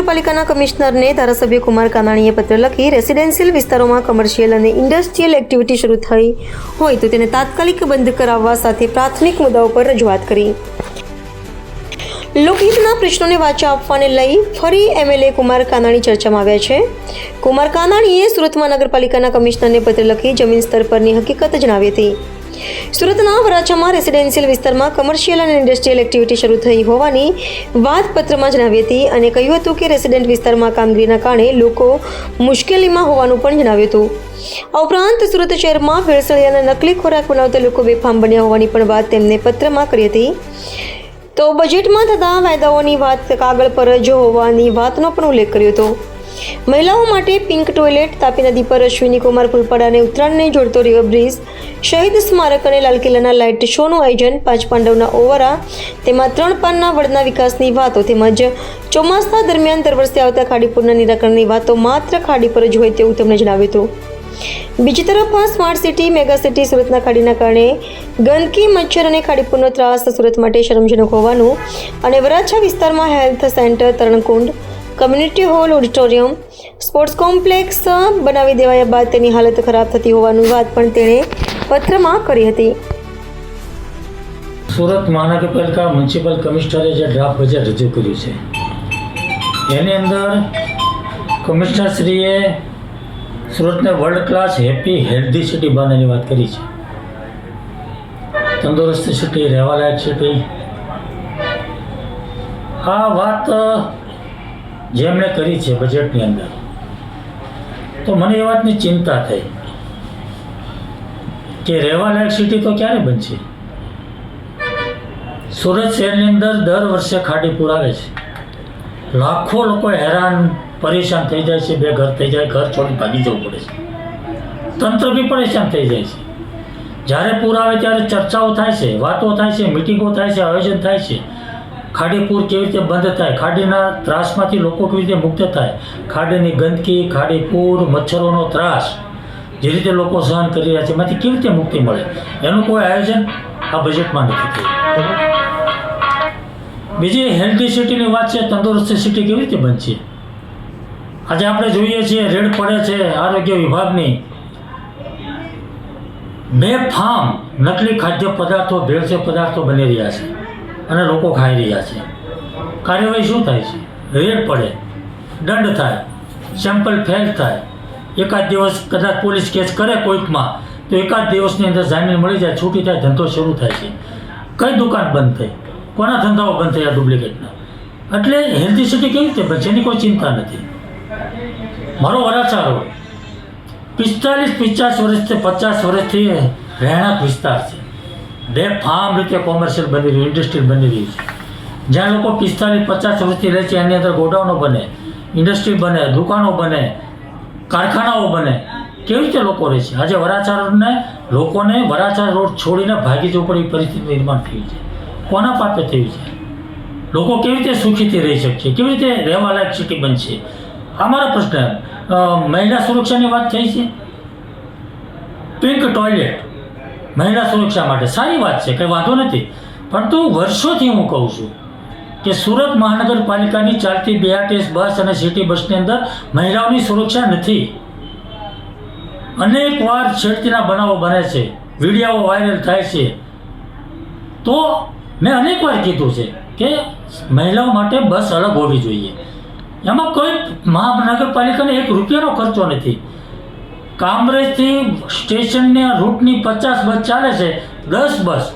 મહાનગરપાલિકાના કમિશનરને ધારાસભ્ય કુમાર કાનાણીએ પત્ર લખી રેસિડેન્શિયલ વિસ્તારોમાં કમર્શિયલ અને ઇન્ડસ્ટ્રીયલ એક્ટિવિટી શરૂ થઈ હોય તો તેને તાત્કાલિક બંધ કરાવવા સાથે પ્રાથમિક મુદ્દાઓ પર રજૂઆત કરી. લોકહિતના પ્રશ્નોને વાચા આપવાને લઈ ફરી એમએલએ કુમાર કાનાણી ચર્ચામાં આવ્યા છે. કુમાર કાનાણીએ સુરત મહાનગરપાલિકાના કમિશનરને પત્ર લખી જમીન સ્તર પરની હકીકત જણાવી હતી. સુરતના વરાછામાં રેસિડેન્શિયલ વિસ્તારમાં કમર્શિયલ અને ઇન્ડસ્ટ્રીયલ એક્ટિવિટી શરૂ થઈ હોવાની વાત પત્રમાં જણાવી હતી અને કહ્યું હતું કે રેસિડેન્ટ વિસ્તારમાં કામગીરીના કારણે લોકો મુશ્કેલીમાં હોવાનું પણ જણાવ્યું હતું. આ ઉપરાંત સુરત શહેરમાં ભેળસળિયાના નકલી ખોરાક બનાવતા લોકો બેફામ બન્યા હોવાની પણ વાત તેમને પત્રમાં કરી હતી. તો બજેટમાં થતા વાયદાઓની વાત કાગળ પર જ હોવાની વાતનો પણ ઉલ્લેખ કર્યો હતો. મહિલાઓ માટે પિંક ટોયલેટ, તાપી નદી પર અશ્વિની કુમાર ફુલપાડા અને ઉત્તરાયણને જોડતો રિવર બ્રિજ. શહીદ સ્મારક અને લાલ કિલ્લાના લાઇટ શોનું આયોજન પાંચ પાંડવના ઓવરા તેમાં ત્રણ પાનના વડના વિકાસની વાતો તેમજ ચોમાસા દરમિયાન દર વર્ષે આવતા ખાડીપુરના નિરાકરણની વાતો માત્ર ખાડી પર જ હોય તેવું તેમણે જણાવ્યું હતું. બીજી તરફ સ્માર્ટ સિટી, મેગા સિટી સુરતના ખાડીના કારણે ગંદકી, મચ્છર અને ખાડીપુરનો ત્રાસ સુરત માટે શરમજનક હોવાનું અને વરાછા વિસ્તારમાં health centre તરણકુંડ community hall auditorium. Sports complex બનાવી દેવાયા બાદ તેની હાલત ખરાબ થતી હોવાનું વાત પણ તેણે પત્રમાં કરી હતી. સુરત મહાનગરપાલિકા મ્યુનિસિપલ કમિશનરે જે ડ્રાફ્ટ બજેટ રજૂ કર્યું છે, એની અંદર કમિશનરશ્રીએ સુરતને world class happy healthy city બનાવવાની વાત કરી છે. તંદુરસ્ત સિટી રહેવાલાયક સિટી આ વાત જે એમણે કરી છે બજેટની અંદર. તો મને એ વાતની ચિંતા થઈ કે રહેવાલાયક સિટી તો ક્યારે બનશે? સુરત શહેરની અંદર દર વર્ષે ખાડી પુરાવે છે. લાખો લોકો હેરાન, પરેશાન થઈ જાય છે, બે ઘર થઈ જાય, ઘર છોડી ભાગી જવું પડે છે. તંત્ર બી પરેશાન થઈ જાય છે. જ્યારે પૂર આવે ત્યારે ચર્ચાઓ થાય છે, વાતો થાય છે મિટિંગો થાય છે, આયોજન થાય છે. ખાડીપુર કેવી રીતે બંધ થાય? ખાડીના ત્રાસમાંથી લોકો કેવી રીતે મુક્ત થાય? ખાડીની ગંદકી, ખાડીપુર, મચ્છરોનો ત્રાસ, જે રીતે લોકો સહન કરી રહ્યા છે, એમાંથી કેવી રીતે મુક્તિ મળે? એનું કોઈ આયોજન આ બજેટમાં નથી થયું. બીજી હેલ્ધી સિટીની વાત છે, તંદુરસ્ત સિટી કેવી રીતે બનશે? આજે આપણે જોઈએ છીએ, રેડ પડે છે આરોગ્ય વિભાગની. બે ફાર્મ નકલી ખાદ્ય પદાર્થો, ભેળસેળ પદાર્થો બની રહ્યા છે. અને લોકો ખાઈ રહ્યા છે. કાર્યવાહી શું થાય છે? રેડ પડે, દંડ થાય સેમ્પલ ફેલ થાય. એકાદ દિવસ કદાચ પોલીસ કેસ કરે કોઈકમાં તો એકાદ દિવસની અંદર જામીન મળી જાય, છૂટી થાય ધંધો શરૂ થાય છે. કઈ દુકાન બંધ થઈ? કોના ધંધાઓ બંધ થયા ડુપ્લિકેટના? એટલે હેલ્ધી સિટી કેવી રીતે બનશે? એની કોઈ ચિંતા નથી. મારો વરાછા પિસ્તાલીસ પચાસ વર્ષથી પચાસ વર્ષથી રહેણાંક વિસ્તાર છે. બે ફાર્મ રીતે કોમર્શિયલ બની રહ્યું ઇન્ડસ્ટ્રીયલ બની રહ્યું છે. જ્યાં લોકો પિસ્તાલીસ, પચાસ વર્ષથી રહે છે, એની અંદર ગોડાઉનો બને ઇન્ડસ્ટ્રી બને, દુકાનો બને, કારખાનાઓ બને, કેવી રીતે લોકો રહે છે? આજે વરાછાને લોકોને વરાછા રોડ છોડીને ભાગી જવું એવી પરિસ્થિતિ નિર્માણ થઈ છે. કોના પાપે થયું છે? લોકો કેવી રીતે સુખીથી રહી શકશે કેવી રીતે રહેવાલાયક સિટી બનશે? આ મારા પ્રશ્ન મહિલા સુરક્ષાની વાત થઈ છે? પિંક ટોયલેટ મહિલા સુરક્ષા માટે. સારી વાત છે, કંઈ વાંધો નથી. પરંતુ વર્ષોથી હું કહું છું કે સુરત મહાનગરપાલિકાની ચાલતી બીઆરટીએસ બસ અને સિટી બસની અંદર મહિલાઓની સુરક્ષા નથી. અનેક વાર છેડતીના બનાવો બને છે વીડિયો વાયરલ થાય છે. તો મેં અનેક વાર કીધું છે કે મહિલાઓ માટે બસ અલગ હોવી જોઈએ. એમાં કોઈ મહાનગરપાલિકાને એક રૂપિયાનો ખર્ચો નથી. કામરેજથી સ્ટેશનને રૂટની પચાસ બસ ચાલે છે, દસ બસ.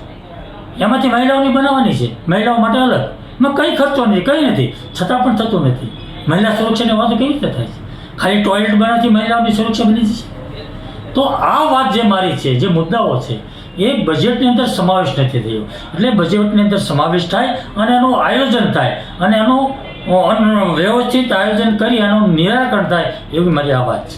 એમાંથી મહિલાઓની બનાવવાની છે, મહિલાઓ માટે અલગ. એમાં કંઈ ખર્ચો નથી, કંઈ નથી. છતાં પણ થતું નથી. મહિલા સુરક્ષાની વાતો કેવી રીતે થાય છે? ખાલી ટોયલેટ બનાવથી મહિલાઓની સુરક્ષા બની છે તો આ વાત જે મારી છે, જે મુદ્દાઓ છે, એ બજેટની અંદર સમાવેશ નથી થયો. એટલે બજેટની અંદર સમાવેશ થાય અને એનું આયોજન થાય અને એનું વ્યવસ્થિત આયોજન કરી એનું નિરાકરણ થાય એવી મારી આ વાત છે.